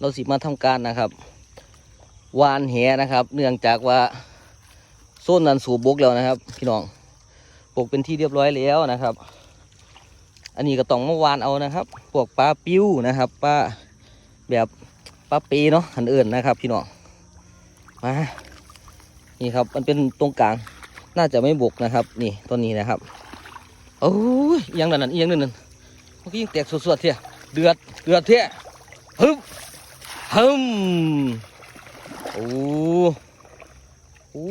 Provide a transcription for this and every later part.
เราสิมาทำการนะครับวานแหนะครับ เนื่องจากว่าโซนนั้นสูบบกแล้วนะครับ พี่น้องบกเป็นที่เรียบร้อยแล้วนะครับ อันนี้ก็ต้องมาวานเอานะครับพวกปลาปิ้วนะครับปลาแบบปลาปีเนาะอันอื่นนะครับ พี่น้องมานี่ครับ มันเป็นตรงกลาง น่าจะไม่บกนะครับ นี่ต้นนี้นะครับโอ้ยยังนั่นนั่นยังนั่นนั่นเมื่อกี้ยังแตกสวดๆเที่ยเดือดเดือดเที่ย ฮึบฮึมโอ้โอ้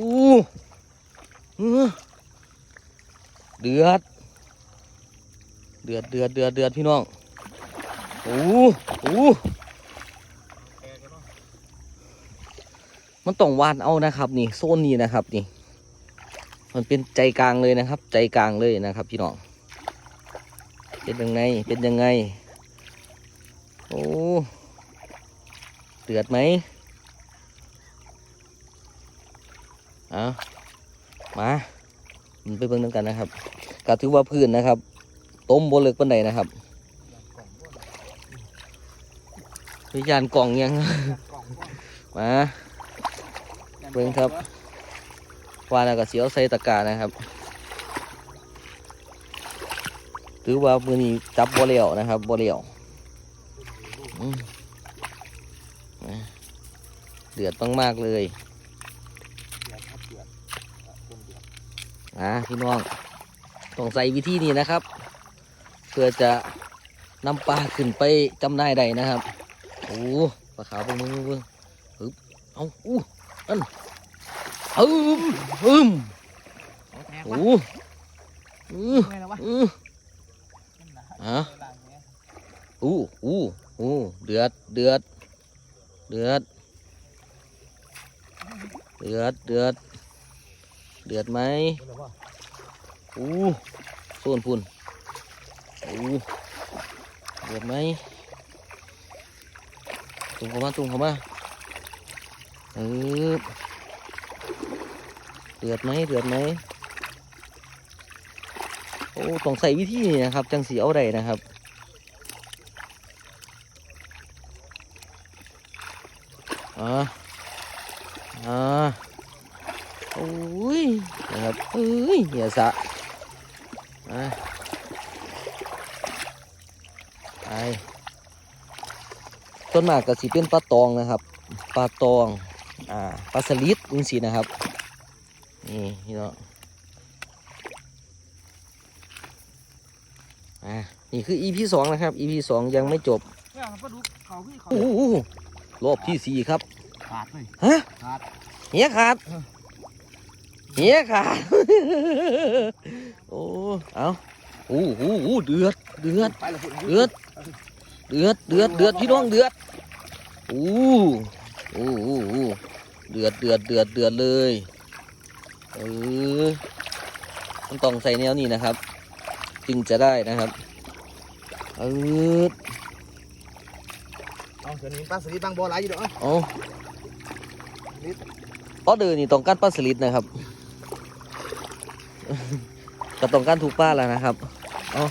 เดือด เดือดเดือดเดือดเดือดพี่น้องโอ้โอ้มันต้องวานเอานะครับนี่โซนนี้นะครับนี่ มันเป็นใจกลางเลยนะครับ ใจกลางเลยนะครับ พี่น้อง เป็นยังไงเป็นยังไง โอ้ เดือดไหมเอามามันไปเบิ่งน้ำกันนะครับก็ถือว่าพื้นนะครับ ต้มบนเลิกปันใดนะครับอย่างกล่องบ่วิญญาณกล่องยังอย่างกล่องบ่มาเบิ่งครับวานแล้วก็เสียวใส่ตะกร้านะครับถือว่ามือนี้จับบ่เลี้ยวนะครับบ่เลี้ยว อืมนะ เดือดมากๆเลยเดือดครับเดือดอะคนเดือดอะพี่น้องต้องใส่วิธีนี้นะครับ เพื่อจะนำปลาขึ้นไปจำได้ใดนะครับโอ้ปลาขาวเบิ่งเบิ่งเบิ่งฮึบเอาอู้นั่นอึมอึมเอาแตกโอ้วะอือไม่แล้ววะอือฮะไปล้างแหอู้อู้อู้เดือดเดือดเดือด เดือดเดือดเดือดไหมอู้โซนพุ่นอู้เดือดไหมตุ่มเข้ามาตุ่มเข้ามาเออเดือดไหมเดือดไหมโอ้ต้องใส่วิธีนี้นะครับ จังสีเอาได้นะครับอ่า อ่าโอ้ยนะครับเอ้ยเหี้ยสะอ่าไปต้นมากก็สิเป็นปลาตองนะครับปลาตองอ่าปลาสลิดจังสีนะครับนี่พี่น้องอ่านี่คือ EP สองนะครับ EP สองยังไม่จบเนี่ยปลาดุกเขาพี่เขาโอ้โหรอบที่สี่ครับ ขาดเลยฮะขาดเหี้ยขาดเออเหี้ยขาดโอ้เอาโอ้โหโอ้เดือดเดือดไปแล้วพุ่นเดือดเดือดเดือดเดือดพี่น้องเดือดโอ้โอ้โอ้โอ้เดือดเดือดเดือดเดือดเลยเออมันต้องใส่แนวนี้นะครับ จึงจะได้นะครับเออเอาเดี๋ยวนี้ปลาสลิดบางบ่อหลายอยู่เด้อเอา เพราะเดินนี่ต้องการปลาสลิดนะครับก็ต้องการถูกป้าแล้วนะครับเอา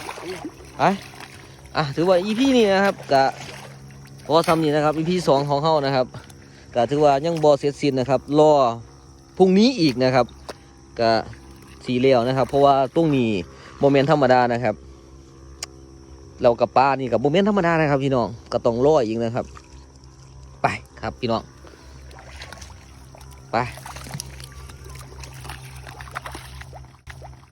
ไปอะถือว่า EP นี้นะครับกะพอทำนี่นะครับ EP สองของเขานะครับกะถือว่ายังบอเสร็จสิ้นนะครับรอพรุ่งนี้อีกนะครับกะสีเหลวนะครับ เพราะว่าตรงนี้โมเมนต์ธรรมดานะครับ เรากับป้านี่กับโมเมนต์ธรรมดานะครับพี่น้องก็ต้องรออีกนะครับ ไปครับพี่น้อง ไป